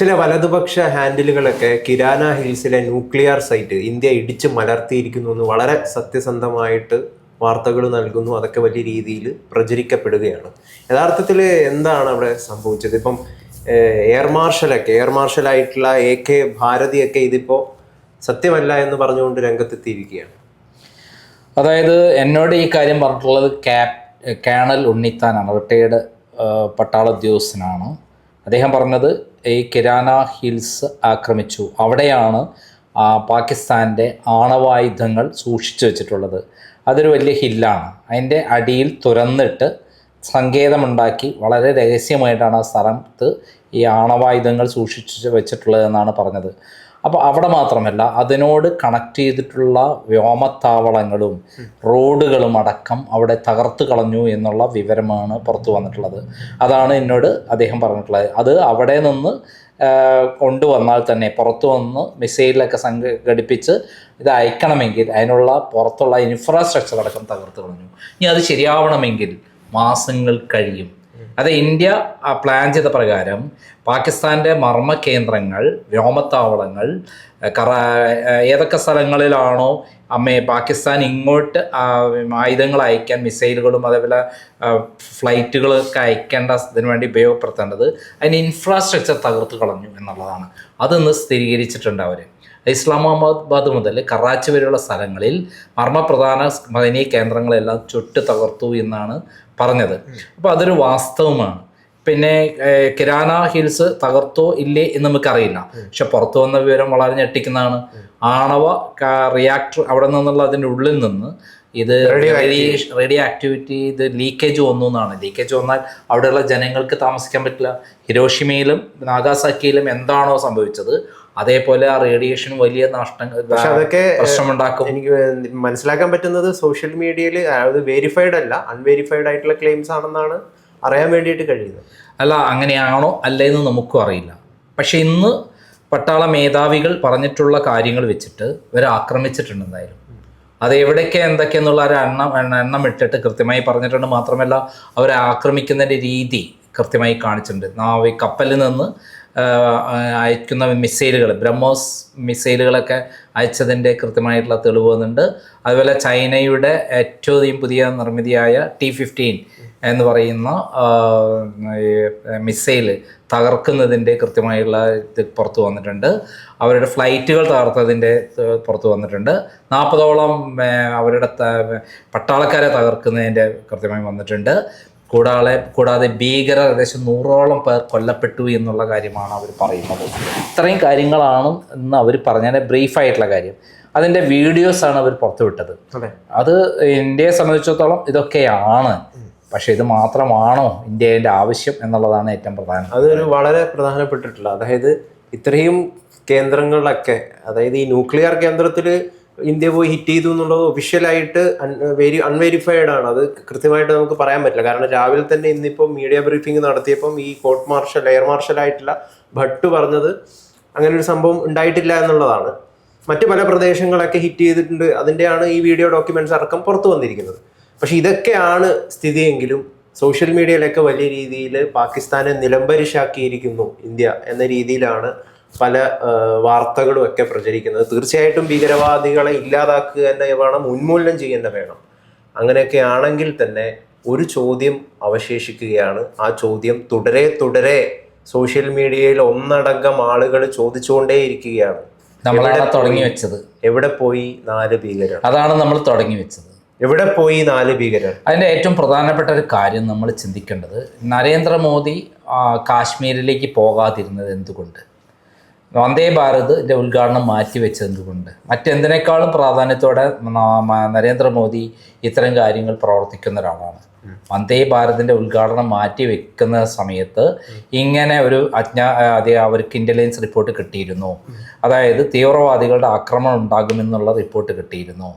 ചില വലതുപക്ഷ ഹാൻഡിലുകളൊക്കെ കിരാന ഹിൽസിലെ ന്യൂക്ലിയർ സൈറ്റ് ഇന്ത്യ ഇടിച്ചു മലർത്തിയിരിക്കുന്നു എന്ന് വളരെ സത്യസന്ധമായിട്ട് വാർത്തകൾ നൽകുന്നു. അതൊക്കെ വലിയ രീതിയിൽ പ്രചരിക്കപ്പെടുകയാണ്. യഥാർത്ഥത്തിൽ എന്താണ് അവിടെ സംഭവിച്ചത്? ഇപ്പം എയർ മാർഷലൊക്കെ എയർ മാർഷലായിട്ടുള്ള എ കെ ഭാരതിയൊക്കെ ഇതിപ്പോൾ സത്യമല്ല എന്ന് പറഞ്ഞുകൊണ്ട് രംഗത്തെത്തിയിരിക്കുകയാണ്. അതായത് എന്നോട് ഈ കാര്യം പറഞ്ഞിട്ടുള്ളത് ക്യാപ് കേണൽ ഉണ്ണിത്താനാണ്. റിട്ടയേർഡ് പട്ടാള ഉദ്യോഗസ്ഥനാണ്. അദ്ദേഹം പറഞ്ഞത് ഈ കിരാന ഹിൽസ് ആക്രമിച്ചു. അവിടെയാണ് പാകിസ്ഥാന്റെ ആണവായുധങ്ങൾ സൂക്ഷിച്ചു വെച്ചിട്ടുള്ളത്. അതൊരു വലിയ ഹില്ലാണ്. അതിന്റെ അടിയിൽ തുറന്നിട്ട് സങ്കേതമുണ്ടാക്കി വളരെ രഹസ്യമായിട്ടാണ് ആ സ്ഥലത്ത് ഈ ആണവായുധങ്ങൾ സൂക്ഷിച്ചു വെച്ചിട്ടുള്ളതെന്നാണ് പറഞ്ഞത്. അപ്പോൾ അവിടെ മാത്രമല്ല അതിനോട് കണക്ട് ചെയ്തിട്ടുള്ള വ്യോമത്താവളങ്ങളും റോഡുകളും അടക്കം അവിടെ തകർത്ത് കളഞ്ഞു എന്നുള്ള വിവരമാണ് പുറത്തു വന്നിട്ടുള്ളത്. അതാണ് എന്നോട് അദ്ദേഹം പറഞ്ഞിട്ടുള്ളത്. അത് അവിടെ നിന്ന് കൊണ്ടുവന്നാൽ തന്നെ പുറത്തു വന്ന് മിസൈലൊക്കെ സംഘടിപ്പിച്ച് ഇത് അയക്കണമെങ്കിൽ അതിനുള്ള പുറത്തുള്ള ഇൻഫ്രാസ്ട്രക്ചർ അടക്കം തകർത്ത് കളഞ്ഞു. ഇനി അത് ശരിയാവണമെങ്കിൽ മാസങ്ങൾ കഴിയും. അത് ഇന്ത്യ പ്ലാൻ ചെയ്ത പ്രകാരം പാകിസ്ഥാന്റെ മർമ്മ കേന്ദ്രങ്ങൾ വ്യോമത്താവളങ്ങൾ കറ ഏതൊക്കെ സ്ഥലങ്ങളിലാണോ അമ്മേ പാകിസ്ഥാൻ ഇങ്ങോട്ട് ആയുധങ്ങൾ അയക്കാൻ മിസൈലുകളും അതേപോലെ ഫ്ലൈറ്റുകളൊക്കെ അയക്കേണ്ട ഇതിനു വേണ്ടി ഉപയോഗപ്പെടുത്തേണ്ടത് അതിന് ഇൻഫ്രാസ്ട്രക്ചർ തകർത്ത് കളഞ്ഞു എന്നുള്ളതാണ്. അതൊന്ന് സ്ഥിരീകരിച്ചിട്ടുണ്ട് അവർ ഇസ്ലാമാബാദ് മുതൽ കറാച്ചി വരെയുള്ള സ്ഥലങ്ങളിൽ മർമ്മപ്രധാന മദനീയ കേന്ദ്രങ്ങളെല്ലാം ചുട്ട് തകർത്തു എന്നാണ് പറഞ്ഞത്. അപ്പോൾ അതൊരു വാസ്തവമാണ്. പിന്നെ കിരാന ഹിൽസ് തകർത്തോ ഇല്ലേ എന്ന് നമുക്കറിയില്ല. പക്ഷെ പുറത്തു വന്ന വിവരം വളരെ ഞെട്ടിക്കുന്നതാണ്. ആണവ റിയാക്ടർ അവിടെ നിന്നുള്ള അതിന്റെ ഉള്ളിൽ നിന്ന് ഇത് റേഡിയോ ആക്ടിവിറ്റി ഇത് ലീക്കേജ് വന്നു എന്നാണ്. ലീക്കേജ് വന്നാൽ അവിടെയുള്ള ജനങ്ങൾക്ക് താമസിക്കാൻ പറ്റില്ല. ഹിരോഷിമയിലും നാഗാസാക്കിയിലും എന്താണോ സംഭവിച്ചത്. അതേപോലെ ആ റേഡിയേഷൻ വലിയ നഷ്ടങ്ങൾ പക്ഷെ അതൊക്കെ പ്രശ്നമുണ്ടാക്കും. എനിക്ക് മനസ്സിലാക്കാൻ പറ്റുന്നത് സോഷ്യൽ മീഡിയയിൽ അത് വെരിഫൈഡ് അല്ല അൺവെരിഫൈഡ് ആയിട്ടുള്ള ക്ലെയിംസ് ആണെന്നാണ് അറിയാൻ വേണ്ടിയിട്ട് കഴിയുന്നത്. അല്ല അങ്ങനെയാണോ അല്ലേന്ന് നമുക്കും അറിയില്ല. പക്ഷെ ഇന്ന് പട്ടാള മേധാവികൾ പറഞ്ഞിട്ടുള്ള കാര്യങ്ങൾ വെച്ചിട്ട് ഇവർ ആക്രമിച്ചിട്ടുണ്ട് എന്തായാലും. അത് എവിടെയൊക്കെ എന്തൊക്കെയെന്നുള്ള ഒരു എണ്ണം എണ്ണ- ഇട്ടിട്ട് കൃത്യമായി പറഞ്ഞിട്ടുണ്ട്. മാത്രമല്ല അവരെ ആക്രമിക്കുന്നതിന്റെ രീതി കൃത്യമായി കാണിച്ചിട്ടുണ്ട്. നാവി കപ്പലിൽ നിന്ന് അയക്കുന്ന മിസൈലുകൾ ബ്രഹ്മോസ് മിസൈലുകളൊക്കെ അയച്ചതിന്റെ കൃത്യമായിട്ടുള്ള തെളിവ് വന്നിട്ടുണ്ട്. അതുപോലെ ചൈനയുടെ ഏറ്റവും പുതിയ നിർമ്മിതിയായ ടി ഫിഫ്റ്റീൻ എന്ന് പറയുന്ന മിസൈൽ തകർക്കുന്നതിന്റെ കൃത്യമായുള്ള ഇത് പുറത്തു വന്നിട്ടുണ്ട്. അവരുടെ ഫ്ലൈറ്റുകൾ തകർത്തതിന്റെ പുറത്തു വന്നിട്ടുണ്ട്. നാൽപ്പതോളം അവരുടെ പട്ടാളക്കാരെ തകർക്കുന്നതിന്റെ കൃത്യമായി വന്നിട്ടുണ്ട്. കൂടാതെ കൂടാതെ ഭീകരർ ഏകദേശം നൂറോളം പേർ കൊല്ലപ്പെട്ടു എന്നുള്ള കാര്യമാണ് അവർ പറയുന്നത്. ഇത്രയും കാര്യങ്ങളാണ് എന്ന് അവർ പറഞ്ഞതിന്റെ ബ്രീഫായിട്ടുള്ള കാര്യം. അതിന്റെ വീഡിയോസാണ് അവർ പുറത്തുവിട്ടത് അതെ. ഇന്ത്യയെ സംബന്ധിച്ചിടത്തോളം ഇതൊക്കെയാണ്. പക്ഷേ ഇത് മാത്രമാണോ ഇന്ത്യയുടെ ആവശ്യം എന്നുള്ളതാണ് ഏറ്റവും പ്രധാനം. അതൊരു വളരെ പ്രധാനപ്പെട്ടിട്ടുള്ള അതായത് ഇത്രയും കേന്ദ്രങ്ങളിലൊക്കെ അതായത് ഈ ന്യൂക്ലിയർ കേന്ദ്രത്തിൽ ഇന്ത്യ പോയി ഹിറ്റ് ചെയ്തു എന്നുള്ളത് ഒഫീഷ്യലായിട്ട് വെരി അൺവെരിഫൈഡ് ആണ്. അത് കൃത്യമായിട്ട് നമുക്ക് പറയാൻ പറ്റില്ല. കാരണം രാവിലെ തന്നെ ഇന്നിപ്പോൾ മീഡിയ ബ്രീഫിംഗ് നടത്തിയപ്പം ഈ കോർട്ട് മാർഷൽ എയർ മാർഷൽ ആയിട്ടുള്ള ഭട്ട് പറഞ്ഞത് അങ്ങനെ ഒരു സംഭവം ഉണ്ടായിട്ടില്ല എന്നുള്ളതാണ്. മറ്റു പല പ്രദേശങ്ങളൊക്കെ ഹിറ്റ് ചെയ്തിട്ടുണ്ട്. അതിന്റെയാണ് ഈ വീഡിയോ ഡോക്യുമെന്റ്സ് അടക്കം പുറത്തു വന്നിരിക്കുന്നത്. പക്ഷെ ഇതൊക്കെയാണ് സ്ഥിതിയെങ്കിലും സോഷ്യൽ മീഡിയയിലൊക്കെ വലിയ രീതിയിൽ പാകിസ്ഥാനെ നിലംപരിശാക്കിയിരിക്കുന്നു ഇന്ത്യ എന്ന രീതിയിലാണ് പല വാർത്തകളും ഒക്കെ പ്രചരിക്കുന്നത്. തീർച്ചയായിട്ടും ഭീകരവാദികളെ ഇല്ലാതാക്കുക തന്നെ വേണം ഉന്മൂലനം ചെയ്യേണ്ട വേണം. അങ്ങനെയൊക്കെ ആണെങ്കിൽ തന്നെ ഒരു ചോദ്യം അവശേഷിക്കുകയാണ്. ആ ചോദ്യം തുടരെ തുടരെ സോഷ്യൽ മീഡിയയിൽ ഒന്നടങ്കം ആളുകൾ ചോദിച്ചുകൊണ്ടേയിരിക്കുകയാണ്. നമ്മളാണ് തുടങ്ങി വെച്ചത്. എവിടെ പോയി നാല് ഭീകരർ? അതാണ് നമ്മൾ തുടങ്ങി വെച്ചത്. എവിടെ പോയി നാല് ഭീകരർ? അതിന്റെ ഏറ്റവും പ്രധാനപ്പെട്ട ഒരു കാര്യം നമ്മൾ ചിന്തിക്കേണ്ടത് നരേന്ദ്രമോദി കാശ്മീരിലേക്ക് പോകാതിരുന്നത് എന്തുകൊണ്ട്? വന്ദേ ഭാരതിന്റെ ഉദ്ഘാടനം മാറ്റിവെച്ചതുകൊണ്ട് മറ്റെന്തിനേക്കാളും പ്രാധാന്യത്തോടെ നരേന്ദ്രമോദി ഇത്തരം കാര്യങ്ങൾ പ്രവർത്തിക്കുന്ന ഒരാളാണ്. വന്ദേ ഭാരതിന്റെ ഉദ്ഘാടനം മാറ്റി വെക്കുന്ന സമയത്ത് ഇങ്ങനെ ഒരു അജ്ഞാ അതെ അവർക്ക് ഇന്റലിജൻസ് റിപ്പോർട്ട് കിട്ടിയിരുന്നു. അതായത് തീവ്രവാദികളുടെ ആക്രമണം ഉണ്ടാകുമെന്നുള്ള റിപ്പോർട്ട് കിട്ടിയിരുന്നു.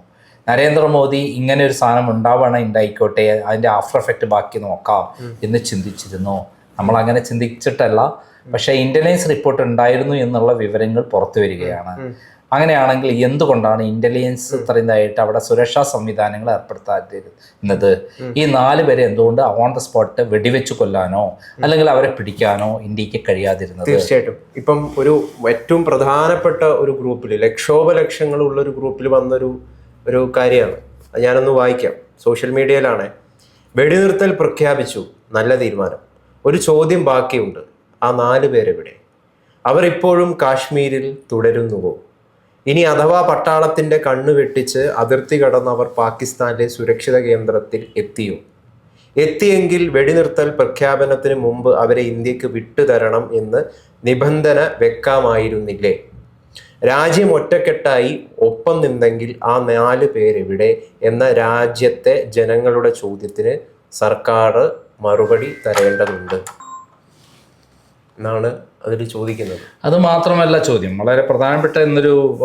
നരേന്ദ്രമോദി ഇങ്ങനെ ഒരു സാധനം ഉണ്ടാവണം ഉണ്ടായിക്കോട്ടെ അതിന്റെ ആഫ്റ്റർ എഫക്റ്റ് ബാക്കി നോക്കാം എന്ന് ചിന്തിച്ചിരുന്നു. നമ്മൾ അങ്ങനെ ചിന്തിച്ചിട്ടല്ല പക്ഷേ ഇന്റലിജൻസ് റിപ്പോർട്ട് ഉണ്ടായിരുന്നു എന്നുള്ള വിവരങ്ങൾ പുറത്തു വരികയാണ്. അങ്ങനെയാണെങ്കിൽ എന്തുകൊണ്ടാണ് ഇന്റലിജൻസ് ഇത്രയുമായിട്ട് അവിടെ സുരക്ഷാ സംവിധാനങ്ങൾ ഏർപ്പെടുത്താതിരുന്നത്? ഈ നാല് പേരെ എന്തുകൊണ്ട് ഓൺ ദ സ്പോട്ട് വെടിവെച്ച് കൊല്ലാനോ അല്ലെങ്കിൽ അവരെ പിടിക്കാനോ ഇന്ത്യയ്ക്ക് കഴിയാതിരുന്നത്? തീർച്ചയായിട്ടും. ഇപ്പം ഒരു ഏറ്റവും പ്രധാനപ്പെട്ട ഒരു ഗ്രൂപ്പിൽ ലക്ഷോപലക്ഷങ്ങളുള്ള ഒരു ഗ്രൂപ്പിൽ വന്നൊരു ഒരു കാര്യമാണ്. ഞാനൊന്ന് വായിക്കാം. സോഷ്യൽ മീഡിയയിലാണ് വെടിനിർത്തൽ പ്രഖ്യാപിച്ചു. നല്ല തീരുമാനം. ഒരു ചോദ്യം ബാക്കിയുണ്ട്. ആ നാല് പേരെവിടെ? അവർ ഇപ്പോഴും കാശ്മീരിൽ തുടരുന്നുവോ? ഇനി അഥവാ പട്ടാളത്തിന്റെ കണ്ണ് വെട്ടിച്ച് അതിർത്തി കടന്നവർ പാകിസ്ഥാനിലെ സുരക്ഷിത കേന്ദ്രത്തിൽ എത്തിയോ? എത്തിയെങ്കിൽ വെടിനിർത്തൽ പ്രഖ്യാപനത്തിന് മുമ്പ് അവരെ ഇന്ത്യയ്ക്ക് വിട്ടുതരണം എന്ന് നിബന്ധന വെക്കാമായിരുന്നില്ലേ? രാജ്യം ഒറ്റക്കെട്ടായി ഒപ്പം നിന്നെങ്കിൽ ആ നാല് പേരെവിടെ എന്ന രാജ്യത്തെ ജനങ്ങളുടെ ചോദ്യത്തിന് സർക്കാർ മറുപടി തരേണ്ടതുണ്ട്. എന്നാണ് അതിൽ ചോദിക്കുന്നത്. അത് മാത്രമല്ല ചോദ്യം. വളരെ പ്രധാനപ്പെട്ട എന്നൊരു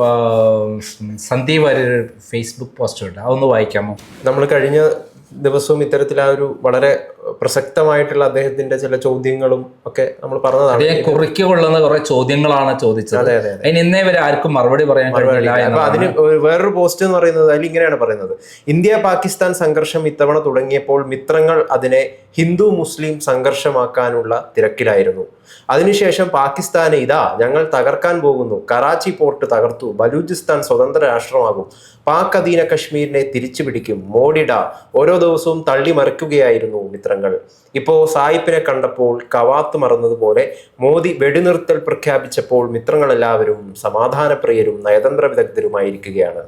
സന്ദീപ് വാര്യർ ഫേസ്ബുക്ക് പോസ്റ്റ് ഉണ്ട്. അതൊന്ന് വായിക്കാമോ? നമ്മൾ കഴിഞ്ഞ ദിവസവും ഇത്തരത്തിൽ ആ ഒരു വളരെ പ്രസക്തമായിട്ടുള്ള അദ്ദേഹത്തിന്റെ ചില ചോദ്യങ്ങളും ഒക്കെ നമ്മൾ പറഞ്ഞതാണ്. അദ്ദേഹം കുറിക്ക് കൊള്ളുന്ന കുറെ ചോദ്യങ്ങളാണ് ചോദിച്ചത്. അതെ അതെ അതിന് ഇന്നേ വരെ ആർക്കും മറുപടി പറയാൻ കഴിഞ്ഞില്ല അപ്പൊ അതിന് വേറൊരു പോസ്റ്റ് എന്ന് പറയുന്നത് അതിൽ ഇങ്ങനെയാണ് പറയുന്നത്. ഇന്ത്യ പാകിസ്ഥാൻ സംഘർഷം ഇത്തവണ തുടങ്ങിയപ്പോൾ മിത്രങ്ങൾ അതിനെ ഹിന്ദു മുസ്ലിം സംഘർഷമാക്കാനുള്ള തിരക്കിലായിരുന്നു. അതിനുശേഷം പാകിസ്ഥാന് ഇതാ ഞങ്ങൾ തകർക്കാൻ പോകുന്നു. കറാച്ചി പോർട്ട് തകർത്തു. ബലൂചിസ്ഥാൻ സ്വതന്ത്ര രാഷ്ട്രമാകും. പാക് അധീന കശ്മീരിനെ തിരിച്ചു പിടിക്കും മോഡിഡ ഓരോ ദിവസവും തള്ളി മറിക്കുകയായിരുന്നു മിത്രങ്ങൾ. ഇപ്പോ സായിപ്പിനെ കണ്ടപ്പോൾ കവാത്ത് മറന്നതുപോലെ മോദി വെടിനിർത്തൽ പ്രഖ്യാപിച്ചപ്പോൾ മിത്രങ്ങളെല്ലാവരും സമാധാനപ്രിയരും നയതന്ത്ര വിദഗ്ധരുമായിരിക്കുകയാണ്.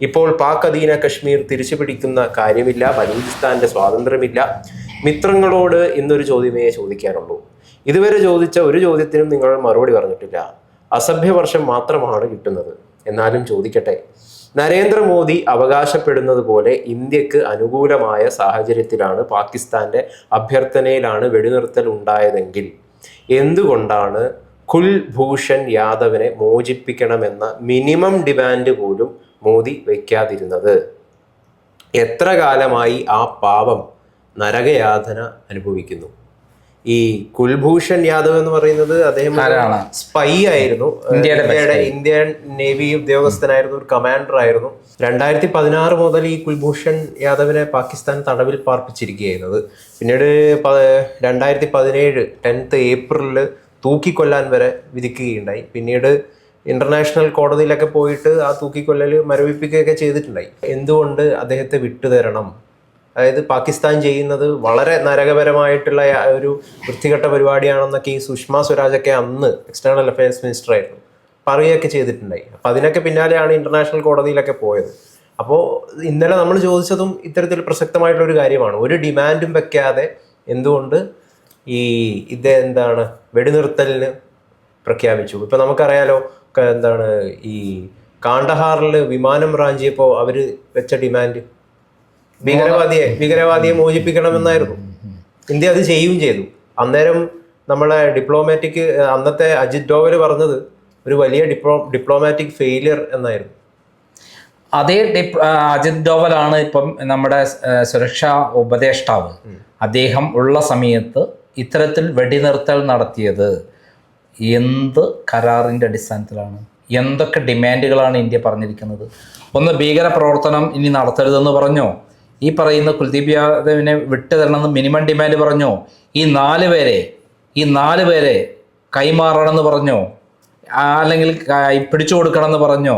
ഇപ്പോൾ പാക് അധീന കശ്മീർ തിരിച്ചു പിടിക്കുന്ന കാര്യമില്ല ബലൂചിസ്ഥാന്റെ സ്വാതന്ത്ര്യമില്ല. മിത്രങ്ങളോട് ഇന്നൊരു ചോദ്യമേ ചോദിക്കാനുള്ളൂ. ഇതുവരെ ചോദിച്ച ഒരു ചോദ്യത്തിനും നിങ്ങൾ മറുപടി പറഞ്ഞിട്ടില്ല. അസഭ്യവർഷം മാത്രമാണ് കിട്ടുന്നത്. എന്നാലും ചോദിക്കട്ടെ. നരേന്ദ്രമോദി അവകാശപ്പെടുന്നത് പോലെ ഇന്ത്യയ്ക്ക് അനുകൂലമായ സാഹചര്യത്തിലാണ് പാകിസ്ഥാന്റെ അഭ്യർത്ഥനയിലാണ് വെടിനിർത്തൽ ഉണ്ടായതെങ്കിൽ എന്തുകൊണ്ടാണ് കുൽഭൂഷൺ യാദവിനെ മോചിപ്പിക്കണമെന്ന മിനിമം ഡിമാൻഡ് പോലും മോദി വയ്ക്കാതിരുന്നത്? എത്ര കാലമായി ആ പാവം നരകയാതന അനുഭവിക്കുന്നു? ഈ കുൽഭൂഷൺ യാദവ് എന്ന് പറയുന്നത് അദ്ദേഹം സ്പൈ ആയിരുന്നു. ഇന്ത്യയുടെ ഇന്ത്യൻ നേവി ഉദ്യോഗസ്ഥനായിരുന്നു ഒരു കമാൻഡർ ആയിരുന്നു. രണ്ടായിരത്തി പതിനാറ് മുതൽ ഈ കുൽഭൂഷൺ യാദവിനെ പാകിസ്ഥാൻ തടവിൽ പാർപ്പിച്ചിരിക്കുകയായിരുന്നത് പിന്നീട് രണ്ടായിരത്തി പതിനേഴ് ടെൻത്ത് ഏപ്രിലിൽ തൂക്കിക്കൊല്ലാൻ വരെ വിധിക്കുകയുണ്ടായി. പിന്നീട് ഇന്റർനാഷണൽ കോടതിയിലൊക്കെ പോയിട്ട് ആ തൂക്കിക്കൊല്ലൽ മരവിപ്പിക്കുകയൊക്കെ ചെയ്തിട്ടുണ്ടായി. എന്തുകൊണ്ട് അദ്ദേഹത്തെ വിട്ടുതരണം? അതായത് പാകിസ്ഥാൻ ചെയ്യുന്നത് വളരെ നരകപരമായിട്ടുള്ള ഒരു വൃത്തികെട്ട പരിപാടിയാണെന്നൊക്കെ ഈ സുഷമ സ്വരാജൊക്കെ അന്ന് എക്സ്റ്റേണൽ അഫയേഴ്സ് മിനിസ്റ്റർ ആയിരുന്നു. പറയുകയൊക്കെ ചെയ്തിട്ടുണ്ടായി. അപ്പം അതിനൊക്കെ പിന്നാലെയാണ് ഇന്റർനാഷണൽ കോടതിയിലൊക്കെ പോയത്. അപ്പോൾ ഇന്നലെ നമ്മൾ ചോദിച്ചതും ഇത്തരത്തിൽ പ്രസക്തമായിട്ടുള്ള ഒരു കാര്യമാണ്. ഒരു ഡിമാൻഡും വെക്കാതെ എന്തുകൊണ്ട് ഈ ഇത് എന്താണ് വെടിനിർത്തലിന് പ്രഖ്യാപിച്ചു? ഇപ്പം നമുക്കറിയാലോ എന്താണ് ഈ കാണ്ടഹാറിൽ വിമാനം റാഞ്ചിയപ്പോൾ അവർ വെച്ച ഡിമാൻഡ് ഭീകരവാദിയെ ഭീകരവാദിയെ മോചിപ്പിക്കണമെന്നായിരുന്നു. ഇന്ത്യ അത് ചെയ്യുകയും ചെയ്തു. അന്നേരം നമ്മളെ ഡിപ്ലോമാറ്റിക് അന്നത്തെ അജിത് ഡോവൽ പറഞ്ഞത് ഒരു വലിയ ഡിപ്ലോ ഡിപ്ലോമാറ്റിക് ഫെയിലിയർ എന്നായിരുന്നു. അതേ ഡിപ് അജിത് ഡോവലാണ് ഇപ്പം നമ്മുടെ സുരക്ഷാ ഉപദേഷ്ടാവ്. അദ്ദേഹം ഉള്ള സമയത്ത് ഇത്തരത്തിൽ വെടിനിർത്തൽ നടത്തിയത് എന്ത് കരാറിന്റെ അടിസ്ഥാനത്തിലാണ്? എന്തൊക്കെ ഡിമാൻഡുകളാണ് ഇന്ത്യ പറഞ്ഞിരിക്കുന്നത്? ഒന്ന് ഭീകര പ്രവർത്തനം ഇനി നടത്തരുതെന്ന് പറഞ്ഞോ? ഈ പറയുന്ന കുൽദീപ് യാദവിനെ വിട്ടുതരണമെന്ന് മിനിമം ഡിമാൻഡ് പറഞ്ഞോ? ഈ നാല് പേരെ ഈ നാല് പേരെ കൈമാറണമെന്ന് പറഞ്ഞോ? അല്ലെങ്കിൽ പിടിച്ചു കൊടുക്കണമെന്ന് പറഞ്ഞോ?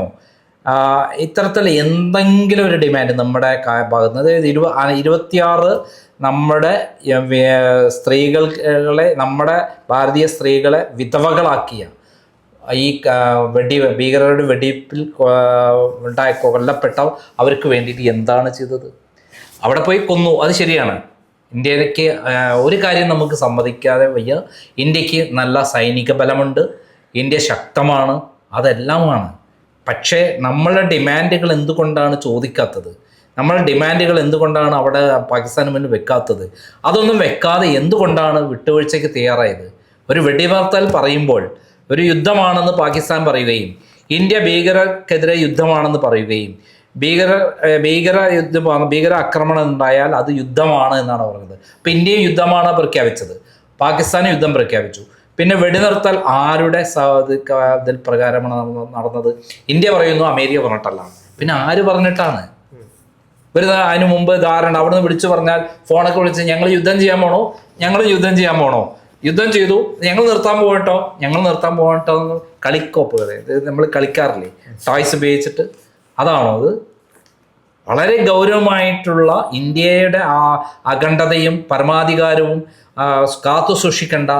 ഇത്തരത്തിൽ എന്തെങ്കിലും ഒരു ഡിമാൻഡ് നമ്മുടെ ഭാഗത്ത് അതായത് ഇരുപ ഇരുപത്തിയാറ് നമ്മുടെ സ്ത്രീകളെ നമ്മുടെ ഭാരതീയ സ്ത്രീകളെ വിധവകളാക്കിയ ഈ വെടി ഭീകരരുടെ വെടിപ്പിൽ ഉണ്ടായ കൊല്ലപ്പെട്ട അവർക്ക് വേണ്ടിയിട്ട് എന്താണ് ചെയ്തത്? അവിടെ പോയി കൊന്നു. അത് ശരിയാണ്. ഇന്ത്യയിലേക്ക് ഒരു കാര്യം നമുക്ക് സമ്മതിക്കാതെ വയ്യ. ഇന്ത്യയ്ക്ക് നല്ല സൈനിക ബലമുണ്ട്. ഇന്ത്യ ശക്തമാണ്. അതെല്ലാമാണ്. പക്ഷേ നമ്മളുടെ ഡിമാൻഡുകൾ എന്തുകൊണ്ടാണ് ചോദിക്കാത്തത്? നമ്മളെ ഡിമാൻഡുകൾ എന്തുകൊണ്ടാണ് അവിടെ പാകിസ്ഥാന് മുന്നിൽ വെക്കാത്തത്? അതൊന്നും വെക്കാതെ എന്തുകൊണ്ടാണ് വിട്ടുവീഴ്ചയ്ക്ക് തയ്യാറായത്? ഒരു വെടിനിർത്തൽ പറയുമ്പോൾ ഒരു യുദ്ധമാണെന്ന് പാകിസ്ഥാൻ പറയുകയും ഇന്ത്യ ഭീകരക്കെതിരെ യുദ്ധമാണെന്ന് പറയുകയും ഭീകര ഭീകര യുദ്ധമാണ് ഭീകര ആക്രമണം ഉണ്ടായാൽ അത് യുദ്ധമാണ് എന്നാണ് പറഞ്ഞത്. അപ്പം ഇന്ത്യയും യുദ്ധമാണ് പ്രഖ്യാപിച്ചത്. പാകിസ്ഥാനും യുദ്ധം പ്രഖ്യാപിച്ചു. പിന്നെ വെടിനിർത്തൽ ആരുടെ ഇതിൽ പ്രകാരമാണ് നടന്ന- നടന്നത്? ഇന്ത്യ പറയുന്നു അമേരിക്ക പറഞ്ഞിട്ടല്ല. പിന്നെ ആര് പറഞ്ഞിട്ടാണ്? ഒരു അതിന് മുമ്പ് ധാരണ അവിടുന്ന് വിളിച്ചു പറഞ്ഞാൽ ഫോണൊക്കെ വിളിച്ച് ഞങ്ങൾ യുദ്ധം ചെയ്യാൻ പോണോ ഞങ്ങൾ യുദ്ധം ചെയ്യാൻ പോണോ. യുദ്ധം ചെയ്തു ഞങ്ങൾ നിർത്താൻ പോകട്ടോ ഞങ്ങൾ നിർത്താൻ പോകട്ടോ എന്ന് കളിക്കോപ്പ് നമ്മൾ കളിക്കാറില്ലേ? ടോയ്സ് ഉപയോഗിച്ചിട്ട് അതാണോ അത്? വളരെ ഗൗരവമായിട്ടുള്ള ഇന്ത്യയുടെ ആ അഖണ്ഡതയും പരമാധികാരവും കാത്തു സൂക്ഷിക്കേണ്ട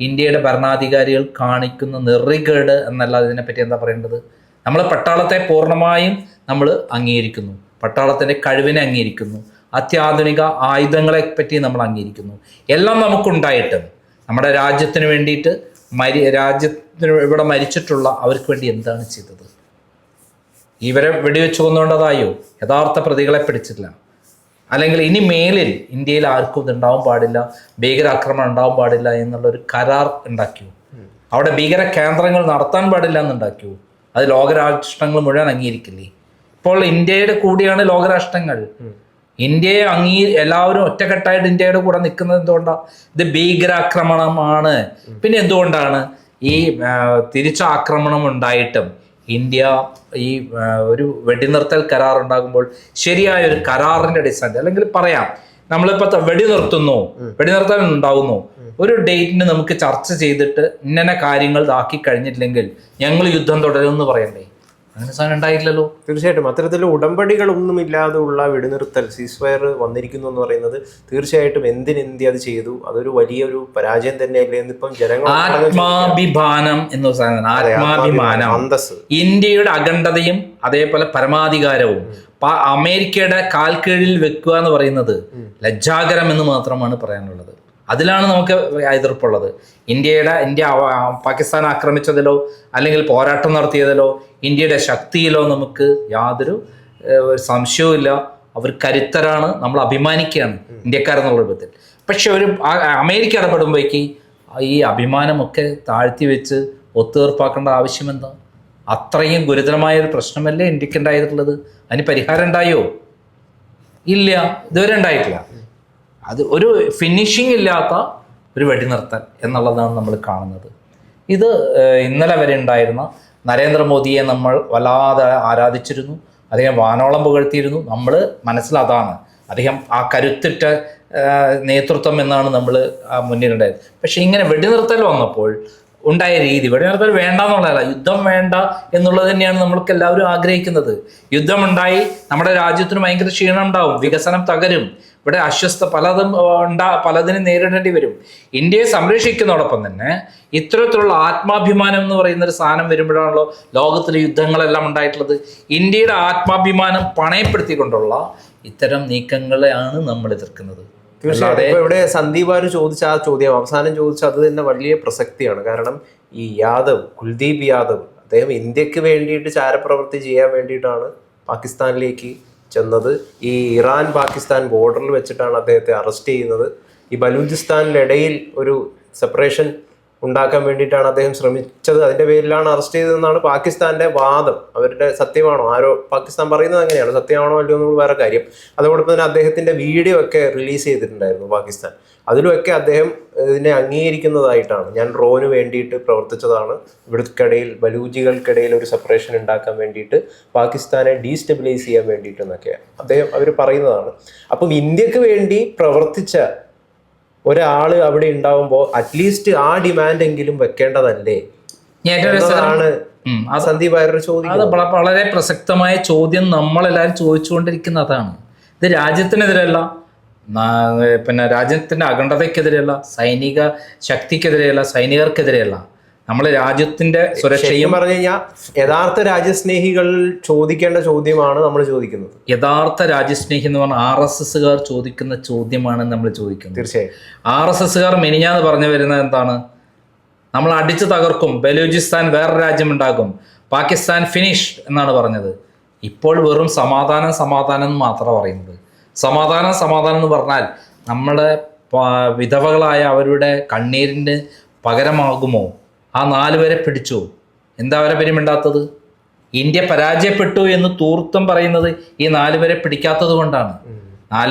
ഇന്ത്യയുടെ ഭരണാധികാരികൾ കാണിക്കുന്ന നെറികേട് എന്നല്ല ഇതിനെപ്പറ്റി എന്താ പറയേണ്ടത്? നമ്മൾ പട്ടാളത്തെ പൂർണമായും നമ്മൾ അംഗീകരിക്കുന്നു. പട്ടാളത്തിന്റെ കഴിവിനെ അംഗീകരിക്കുന്നു. അത്യാധുനിക ആയുധങ്ങളെ പറ്റി നമ്മൾ അംഗീകരിക്കുന്നു. എല്ലാം നമുക്കുണ്ടായിട്ടും. നമ്മുടെ രാജ്യത്തിന് വേണ്ടിയിട്ട് മരി രാജ്യത്തിന് ഇവിടെ മരിച്ചിട്ടുള്ള അവർക്ക് വേണ്ടി എന്താണ് ചെയ്തത്? ഇവരെ വെടിവെച്ച് കൊന്നുകൊണ്ടതായോ യഥാർത്ഥ പ്രതികളെ പിടിച്ചിട്ടില്ല. അല്ലെങ്കിൽ ഇനി മേലിൽ ഇന്ത്യയിൽ ആർക്കും ഇത് ഉണ്ടാവാൻ പാടില്ല ഭീകരാക്രമണം ഉണ്ടാവാൻ പാടില്ല എന്നുള്ളൊരു കരാർ ഉണ്ടാക്കിയോ? അവിടെ ഭീകര കേന്ദ്രങ്ങൾ നടത്താൻ പാടില്ല എന്നുണ്ടാക്കിയോ? അത് ലോകരാഷ്ട്രങ്ങൾ മുഴുവൻ അംഗീകരിക്കില്ലേ? ഇപ്പോൾ ഇന്ത്യയുടെ കൂടിയാണ് ലോകരാഷ്ട്രങ്ങൾ. ഇന്ത്യയെ അംഗീ എല്ലാവരും ഒറ്റക്കെട്ടായിട്ട് ഇന്ത്യയുടെ കൂടെ നിൽക്കുന്നത് എന്തുകൊണ്ടാണ് ഇത് ഭീകരാക്രമണമാണ്. പിന്നെ എന്തുകൊണ്ടാണ് ഈ തിരിച്ചാക്രമണം ഉണ്ടായിട്ടും ഇന്ത്യ ഈ ഒരു വെടിനിർത്തൽ കരാർ ഉണ്ടാകുമ്പോൾ ശരിയായ ഒരു കരാറിന്റെ അടിസ്ഥാനത്തിൽ അല്ലെങ്കിൽ പറയാം നമ്മളിപ്പോ ത- വെടി നിർത്തുന്നു വെടിനിർത്തൽ ഉണ്ടാകുന്നു ഒരു ഡേറ്റിന് നമുക്ക് ചർച്ച ചെയ്തിട്ട് ഇന്നനെ കാര്യങ്ങൾ ഇതാക്കി കഴിഞ്ഞിട്ടില്ലെങ്കിൽ ഞങ്ങൾ യുദ്ധം തുടരുമെന്ന് പറയണ്ടേ? അങ്ങനെ സാധനം ഉണ്ടായില്ലല്ലോ. തീർച്ചയായിട്ടും. അത്തരത്തിൽ ഉടമ്പടികളൊന്നും ഇല്ലാതെ ഉള്ള വെടിനിർത്തൽ സീസ്ഫയർ വന്നിരിക്കുന്നു എന്ന് പറയുന്നത് തീർച്ചയായിട്ടും എന്തിന് ഇന്ത്യ അത് ചെയ്തു? അതൊരു വലിയൊരു പരാജയം തന്നെയല്ലേ എന്നിപ്പം ജനങ്ങൾ ആത്മാഭിമാനം എന്ന് ആത്മാഭിമാനം. അന്തസ് ഇന്ത്യയുടെ അഖണ്ഡതയും അതേപോലെ പരമാധികാരവും അമേരിക്കയുടെ കാൽക്കീഴിൽ വെക്കുക എന്ന് പറയുന്നത് ലജ്ജാകരം എന്ന് മാത്രമാണ് പറയാനുള്ളത്. അതിലാണ് നമുക്ക് എതിർപ്പുള്ളത്. ഇന്ത്യയുടെ ഇന്ത്യ പാകിസ്ഥാൻ ആക്രമിച്ചതിലോ അല്ലെങ്കിൽ പോരാട്ടം നടത്തിയതിലോ ഇന്ത്യയുടെ ശക്തിയിലോ നമുക്ക് യാതൊരു സംശയവുമില്ല അവർ കരുത്തരാണ് നമ്മൾ അഭിമാനിക്കുകയാണ് ഇന്ത്യക്കാരെന്നുള്ള രൂപത്തിൽ. പക്ഷെ ഒരു അമേരിക്ക ഇടപെടുമ്പോഴേക്ക് ഈ അഭിമാനമൊക്കെ താഴ്ത്തി വെച്ച് ഒത്തുതീർപ്പാക്കേണ്ട ആവശ്യമെന്താ അത്രയും ഗുരുതരമായ ഒരു പ്രശ്നമല്ലേ ഇന്ത്യയ്ക്ക് ഉണ്ടായിട്ടുള്ളത്? അതിന് പരിഹാരം ഉണ്ടായോ? ഇല്ല. ഇതുവരെ ഉണ്ടായിട്ടില്ല. അത് ഒരു ഫിനിഷിംഗ് ഇല്ലാത്ത ഒരു വെടിനിർത്തൽ എന്നുള്ളതാണ് നമ്മൾ കാണുന്നത്. ഇത് ഇന്നലെ വരെ ഉണ്ടായിരുന്ന നരേന്ദ്രമോദിയെ നമ്മൾ വല്ലാതെ ആരാധിച്ചിരുന്നു. അദ്ദേഹം വാനോളം പുകഴ്ത്തിയിരുന്നു. നമ്മൾ മനസ്സിലതാണ് അദ്ദേഹം ആ കരുത്തിട്ട നേതൃത്വം എന്നാണ് നമ്മൾ മുന്നിലുണ്ടായത്. പക്ഷേ ഇങ്ങനെ വെടിനിർത്തൽ വന്നപ്പോൾ ഉണ്ടായ രീതി വെടിനിർത്തൽ വേണ്ട എന്നുള്ളതല്ല യുദ്ധം വേണ്ട എന്നുള്ളത് തന്നെയാണ് നമ്മൾക്ക് എല്ലാവരും ആഗ്രഹിക്കുന്നത്. യുദ്ധമുണ്ടായി നമ്മുടെ രാജ്യത്തിന് ഭയങ്കര ക്ഷീണം ഉണ്ടാവും വികസനം തകരും. ഇവിടെ അസ്വസ്ഥ പലതും ഉണ്ടാ പലതിനും നേരിടേണ്ടി വരും. ഇന്ത്യയെ സംരക്ഷിക്കുന്നതോടൊപ്പം തന്നെ ഇത്തരത്തിലുള്ള ആത്മാഭിമാനം എന്ന് പറയുന്ന ഒരു സാധനം വരുമ്പോഴാണല്ലോ ലോകത്തിലെ യുദ്ധങ്ങളെല്ലാം ഉണ്ടായിട്ടുള്ളത്. ഇന്ത്യയുടെ ആത്മാഭിമാനം പണയപ്പെടുത്തിക്കൊണ്ടുള്ള ഇത്തരം നീക്കങ്ങളെയാണ് നമ്മൾ എതിർക്കുന്നത്. തീർച്ചയായിട്ടും ഇവിടെ സന്ദീപ് ആര് ചോദിച്ച ആ ചോദ്യം അവസാനം ചോദിച്ച അത് തന്നെ വലിയ പ്രസക്തിയാണ്. കാരണം ഈ യാദവ് കുൽദീപ് യാദവ് അദ്ദേഹം ഇന്ത്യയ്ക്ക് വേണ്ടിയിട്ട് ചാരപ്രവൃത്തി ചെയ്യാൻ വേണ്ടിയിട്ടാണ് പാകിസ്ഥാനിലേക്ക് ചെന്നത്. ഈ ഇറാൻ പാകിസ്ഥാൻ ബോർഡറിൽ വെച്ചിട്ടാണ് അദ്ദേഹത്തെ അറസ്റ്റ് ചെയ്യുന്നത്. ഈ ബലൂചിസ്ഥാനിലിടയിൽ ഒരു സെപ്പറേഷൻ ഉണ്ടാക്കാൻ വേണ്ടിയിട്ടാണ് അദ്ദേഹം ശ്രമിച്ചത്. അതിന്റെ പേരിലാണ് അറസ്റ്റ് ചെയ്തതെന്നാണ് പാകിസ്ഥാന്റെ വാദം. അവരുടെ സത്യമാണോ? ആരോ പാകിസ്ഥാൻ പറയുന്നത് അങ്ങനെയാണ്. സത്യമാണോ അല്ലയോ എന്നുള്ള വേറെ കാര്യം. അതോടൊപ്പം തന്നെ അദ്ദേഹത്തിന്റെ വീഡിയോ ഒക്കെ റിലീസ് ചെയ്തിട്ടുണ്ടായിരുന്നു പാകിസ്ഥാൻ. അതിലുമൊക്കെ അദ്ദേഹം ഇതിനെ അംഗീകരിക്കുന്നതായിട്ടാണ്. ഞാൻ റോന് വേണ്ടിയിട്ട് പ്രവർത്തിച്ചതാണ്. ഇവിടുക്കിടയിൽ ബലൂജികൾക്കിടയിൽ ഒരു സെപ്പറേഷൻ ഉണ്ടാക്കാൻ വേണ്ടിയിട്ട് പാകിസ്ഥാനെ ഡീസ്റ്റെബിലൈസ് ചെയ്യാൻ വേണ്ടിയിട്ടെന്നൊക്കെ അദ്ദേഹം അവർ പറയുന്നതാണ്. അപ്പം ഇന്ത്യയ്ക്ക് വേണ്ടി പ്രവർത്തിച്ച ഒരാൾ അവിടെ ഉണ്ടാവുമ്പോൾ അറ്റ്ലീസ്റ്റ് ആ ഡിമാൻഡ് എങ്കിലും വെക്കേണ്ടതല്ലേ? എന്നതാണ് സന്ദീപ് ആയരുടെ ചോദ്യം. അത് വളരെ പ്രസക്തമായ ചോദ്യം നമ്മളെല്ലാവരും ചോദിച്ചുകൊണ്ടിരിക്കുന്ന അതാണ് ഇത് രാജ്യത്തിനെതിരല്ല പിന്നെ രാജ്യത്തിന്റെ അഖണ്ഡതയ്ക്കെതിരെയല്ല സൈനിക ശക്തിക്കെതിരെയല്ല സൈനികർക്കെതിരെയല്ല. നമ്മൾ രാജ്യത്തിന്റെ സുരക്ഷയും പറഞ്ഞു കഴിഞ്ഞാൽ യഥാർത്ഥ രാജ്യസ്നേഹികൾ ചോദിക്കേണ്ട ചോദ്യമാണ് നമ്മൾ ചോദിക്കുന്നത്. യഥാർത്ഥ രാജ്യസ്നേഹി എന്ന് പറഞ്ഞാൽ ആർ എസ് എസ്സുകാർ ചോദിക്കുന്ന ചോദ്യമാണ് നമ്മൾ ചോദിക്കുന്നത് തീർച്ചയായും. ആർ എസ് എസ്സുകാർ മെനിഞ്ഞാന്ന് പറഞ്ഞു വരുന്നത് എന്താണ്? നമ്മൾ അടിച്ചു തകർക്കും ബലൂചിസ്ഥാൻ വേറെ രാജ്യം ഉണ്ടാക്കും പാകിസ്ഥാൻ ഫിനിഷ് എന്നാണ് പറഞ്ഞത്. ഇപ്പോൾ വെറും സമാധാനം സമാധാനം എന്ന് മാത്രമാണ് പറയുന്നത്. സമാധാനം സമാധാനം എന്ന് പറഞ്ഞാൽ നമ്മുടെ വിധവകളായ അവരുടെ കണ്ണീരിന് പകരമാകുമോ? ആ നാല് പേരെ പിടിച്ചു. എന്താ അവരെ പെരുമിണ്ടാത്തത്? ഇന്ത്യ പരാജയപ്പെട്ടു എന്ന് തൂർത്തം പറയുന്നത് ഈ നാല് പേരെ പിടിക്കാത്തത് കൊണ്ടാണ്.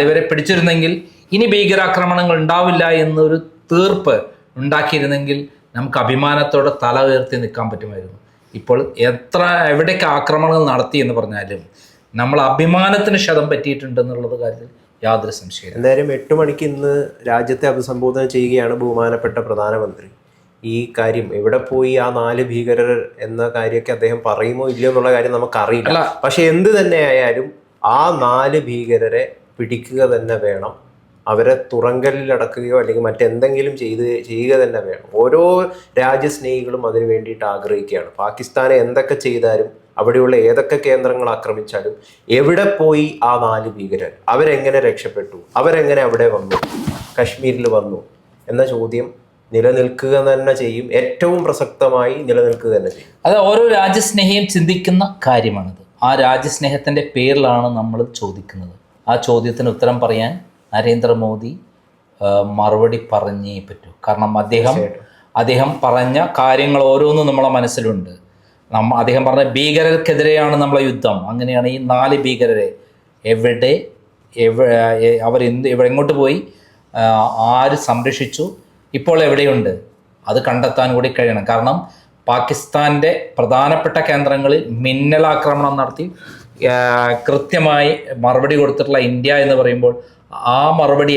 പേരെ പിടിച്ചിരുന്നെങ്കിൽ ഇനി ഭീകരാക്രമണങ്ങൾ ഉണ്ടാവില്ല എന്നൊരു തീർപ്പ് ഉണ്ടാക്കിയിരുന്നെങ്കിൽ നമുക്ക് അഭിമാനത്തോടെ തല ഉയർത്തി നിൽക്കാൻ പറ്റുമായിരുന്നു. ഇപ്പോൾ എത്ര എവിടേക്ക് ആക്രമണങ്ങൾ നടത്തി എന്ന് പറഞ്ഞാലും നമ്മൾ അഭിമാനത്തിന് ക്ഷതം പറ്റിയിട്ടുണ്ടെന്നുള്ളത് കാര്യത്തിൽ യാതൊരു സംശയമില്ല എന്തായാലും എട്ട് മണിക്ക് ഇന്ന് രാജ്യത്തെ അഭിസംബോധന ചെയ്യുകയാണ് ബഹുമാനപ്പെട്ട പ്രധാനമന്ത്രി. ഈ കാര്യം എവിടെ പോയി ആ നാല് ഭീകരർ എന്ന കാര്യമൊക്കെ അദ്ദേഹം പറയുമോ ഇല്ലയോ എന്നുള്ള കാര്യം നമുക്കറിയില്ല. പക്ഷെ എന്ത് തന്നെ ആയാലും ആ നാല് ഭീകരരെ പിടിക്കുക തന്നെ വേണം. അവരെ തുറങ്കലിലടക്കുകയോ അല്ലെങ്കിൽ മറ്റെന്തെങ്കിലും ചെയ്ത് ചെയ്യുക തന്നെ വേണം. ഓരോ രാജ്യസ്നേഹികളും അതിനു വേണ്ടിയിട്ട് ആഗ്രഹിക്കുകയാണ്. പാകിസ്ഥാനെ എന്തൊക്കെ ചെയ്താലും അവിടെയുള്ള ഏതൊക്കെ കേന്ദ്രങ്ങൾ ആക്രമിച്ചാലും എവിടെ പോയി ആ നാല് ഭീകരർ? അവരെങ്ങനെ രക്ഷപ്പെട്ടു? അവരെങ്ങനെ അവിടെ വന്നു? കശ്മീരിൽ വന്നു? എന്ന ചോദ്യം നിലനിൽക്കുക തന്നെ ചെയ്യും. ഏറ്റവും പ്രസക്തമായി നിലനിൽക്കുക തന്നെ ചെയ്യും. അത് ഓരോ രാജ്യസ്നേഹിയും ചിന്തിക്കുന്ന കാര്യമാണിത്. ആ രാജ്യസ്നേഹത്തിന്റെ പേരിലാണ് നമ്മൾ ചോദിക്കുന്നത്. ആ ചോദ്യത്തിന് ഉത്തരം പറയാൻ നരേന്ദ്രമോദി മറുപടി പറഞ്ഞേ പറ്റൂ. കാരണം അദ്ദേഹം അദ്ദേഹം പറഞ്ഞ കാര്യങ്ങൾ ഓരോന്നും നമ്മളെ മനസ്സിലുണ്ട്. നമ്മ അദ്ദേഹം പറഞ്ഞ ഭീകരർക്കെതിരെയാണ് നമ്മളെ യുദ്ധം. അങ്ങനെയാണ് ഈ നാല് ഭീകരരെ എവിടെ എവ അവരെന്ത് എവിടെ എങ്ങോട്ട് പോയി ആര് സംരക്ഷിച്ചു ഇപ്പോൾ എവിടെയുണ്ട്? അത് കണ്ടെത്താൻ കൂടി കഴിയണം. കാരണം പാകിസ്ഥാന്റെ പ്രധാനപ്പെട്ട കേന്ദ്രങ്ങളിൽ മിന്നലാക്രമണം നടത്തി കൃത്യമായി മറുപടി കൊടുത്തിട്ടുള്ള ഇന്ത്യ എന്ന് പറയുമ്പോൾ ആ മറുപടി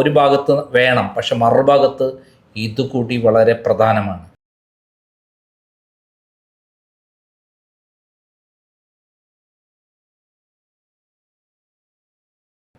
ഒരു ഭാഗത്ത് വേണം. പക്ഷെ മറുഭാഗത്ത് ഇതുകൂടി വളരെ പ്രധാനമാണ്.